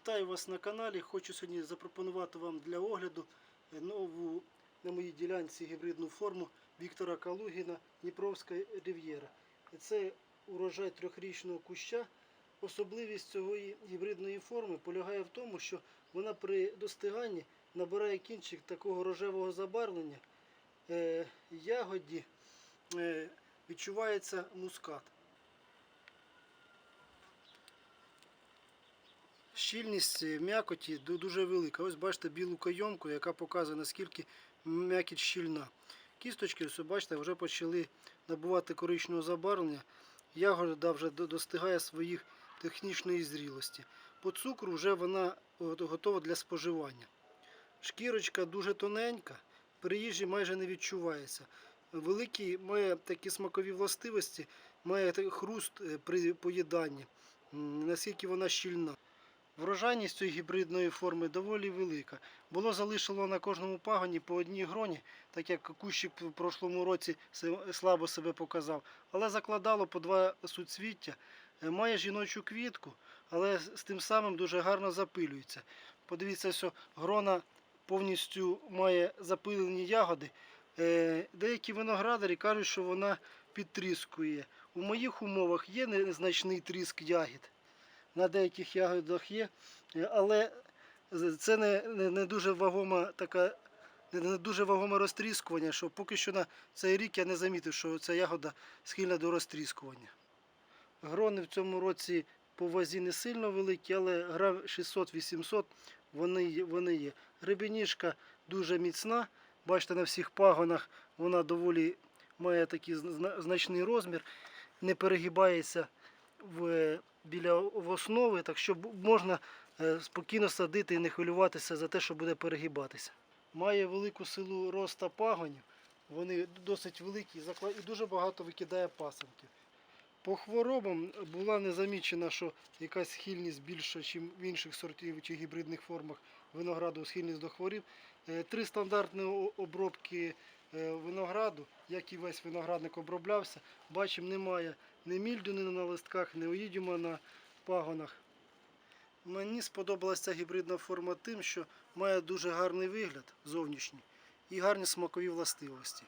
Вітаю вас на каналі. Хочу сьогодні запропонувати вам для огляду е, нову на моїй ділянці гібридну форму Віктора Калугіна Дніпровська Рів'єра. Це урожай трьохрічного куща. Особливість цієї гібридної форми полягає в тому, що вона при достиганні набирає кінчик такого рожевого забарвлення. Е, ягоді е, відчувається мускат. Щільність е, м'якоті дуже велика. Ось бачите білу кайомку, яка показує наскільки м'якість щільна. Кісточки, ось бачите, вже почали набувати коричневого забарвлення. Ягода вже достигає своїх технічної зрілості. По цукру вже вона готова для споживання. Шкірочка дуже тоненька, при їжі майже не відчувається. Великий має такі смакові властивості, має хруст е, при поїданні, наскільки вона щільна. Врожайність цієї гібридної форми доволі велика. Було залишило на кожному пагоні по одній гроні, так як кущик в прошлому році слабо себе показав, але закладало по два суцвіття. Е, Має жіночу квітку, але з тим самим дуже гарно запилюється. Подивіться, що грона повністю має запилені ягоди. Е, Деякі виноградарі кажуть, що вона підтріскує. У моїх умовах є незначний тріск ягід на деяких ягодах є, е, але це не, не, дуже вагома така. Не дуже вагоме розтріскування, що поки що на цей рік я не замітив, що ця ягода схильна до розтріскування. Грони в цьому році по вазі не сильно великі, але грам 600-800 вони, вони є. Гребеніжка дуже міцна. Бачите, на всіх пагонах вона доволі має такий значний розмір, не перегибається в, біля в основи, так що можна е, спокійно садити і не хвилюватися за те, що буде перегибатися. Має велику силу роста пагонів, вони досить великі і дуже багато викидає пасенків. По хворобам була не замічена, що якась схильність більша, ніж в інших сортів чи гібридних формах винограду схильність до хворіб. Е, Три стандартні обробки винограду, як і весь виноградник оброблявся. Бачимо, немає ні мільдюни на листках, ні оїдіума на пагонах. Мені сподобалася ця гібридна форма тим, що має дуже гарний вигляд зовнішній і гарні смакові властивості.